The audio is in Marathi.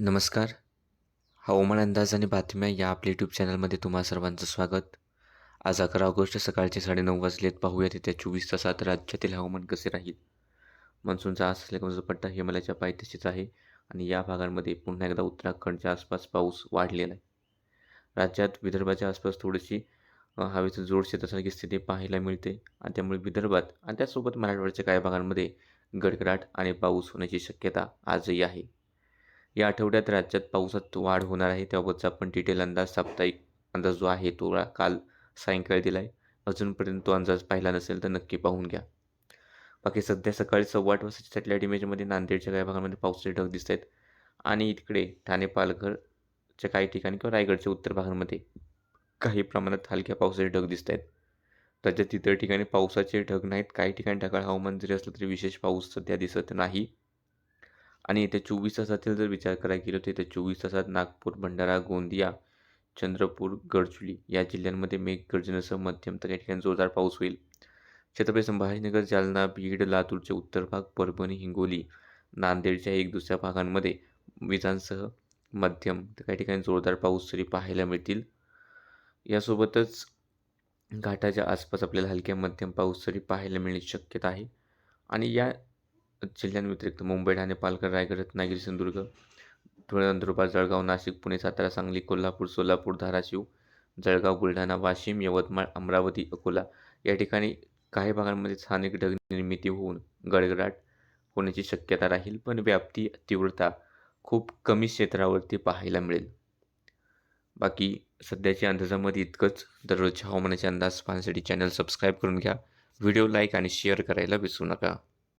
नमस्कार. हवामान अंदाज आणि बातम्या या आपल्या यूट्यूब चॅनलमध्ये तुम्हा सर्वांचं स्वागत. आज अकरा ऑगस्ट सकाळचे साडेनऊ वाजलेत. पाहूयात येत्या चोवीस तासात राज्यातील हवामान कसे राहील? मान्सूनचा आज असलेला पट्टा हिमालयाच्या पायथ्याशीच आहे आणि या भागांमध्ये पुन्हा एकदा उत्तराखंडच्या आसपास पाऊस वाढलेला आहे. राज्यात विदर्भाच्या आसपास थोडीशी हवेचं जोड शेतासारखी स्थिती पाहायला मिळते आणि त्यामुळे विदर्भात आणि त्यासोबत मराठवाड्याच्या काही भागांमध्ये गडगडाट आणि पाऊस होण्याची शक्यता आजही आहे. या आठवड्यात राज्यात पावसात वाढ होणार आहे. त्याबाबतचा आपण डिटेल अंदाज साप्ताहिक अंदाज जो आहे तो काल सायंकाळी दिला आहे अजूनपर्यंत तो अंदाज पाहिला नसेल तर नक्की पाहून घ्या. बाकी सध्या सकाळी सव्वा आठ वाजताच्या सॅटेलाईट इमेजमध्ये नांदेडच्या काही भागामध्ये पावसाचे ढग दिसत आहेत आणि इकडे ठाणे पालघरच्या काही ठिकाणी किंवा रायगडच्या उत्तर भागांमध्ये काही प्रमाणात हलक्या पावसाचे ढग दिसत आहेत राज्यात इतर ठिकाणी पावसाचे ढग नाहीत. काही ठिकाणी ढगाळ हवामान जरी असलं तरी विशेष पाऊस सध्या दिसत नाही. आणि येत्या चोवीस तासातील जर विचार करायला गेलो तर येत्या चोवीस तासात नागपूर भंडारा गोंदिया चंद्रपूर गडचुली या जिल्ह्यांमध्ये मेघगर्जनेसह मध्यम तर काही ठिकाणी जोरदार पाऊस होईल. छत्रपती संभाजीनगर जालना बीड लातूरचे उत्तर भाग परभणी हिंगोली नांदेडच्या एक दुसऱ्या भागांमध्ये विजांसह मध्यम तर काही ठिकाणी जोरदार पाऊस तरी पाहायला मिळतील. यासोबतच घाटाच्या आसपास आपल्याला हलक्या मध्यम पाऊस तरी पाहायला मिळण्याची शक्यता आहे. आणि या जिल्ह्यांव्यतिरिक्त मुंबई ठाणे पालघर रायगड रत्नागिरी सिंधुदुर्ग धुळे नंदुरबार जळगाव नाशिक पुणे सातारा सांगली कोल्हापूर सोलापूर धाराशिव जळगाव बुलढाणा वाशिम यवतमाळ अमरावती अकोला या ठिकाणी काही भागांमध्ये स्थानिक ढग निर्मिती होऊन गडगडाट होण्याची शक्यता राहील पण व्याप्ती तीव्रता खूप कमी क्षेत्रावरती पाहायला मिळेल. बाकी सध्याच्या अंदाजामध्ये इतकंच. दररोजच्या हवामानाचे अंदाज पाहण्यासाठी चॅनल सबस्क्राईब करून घ्या. व्हिडिओ लाईक आणि शेअर करायला विसरू नका.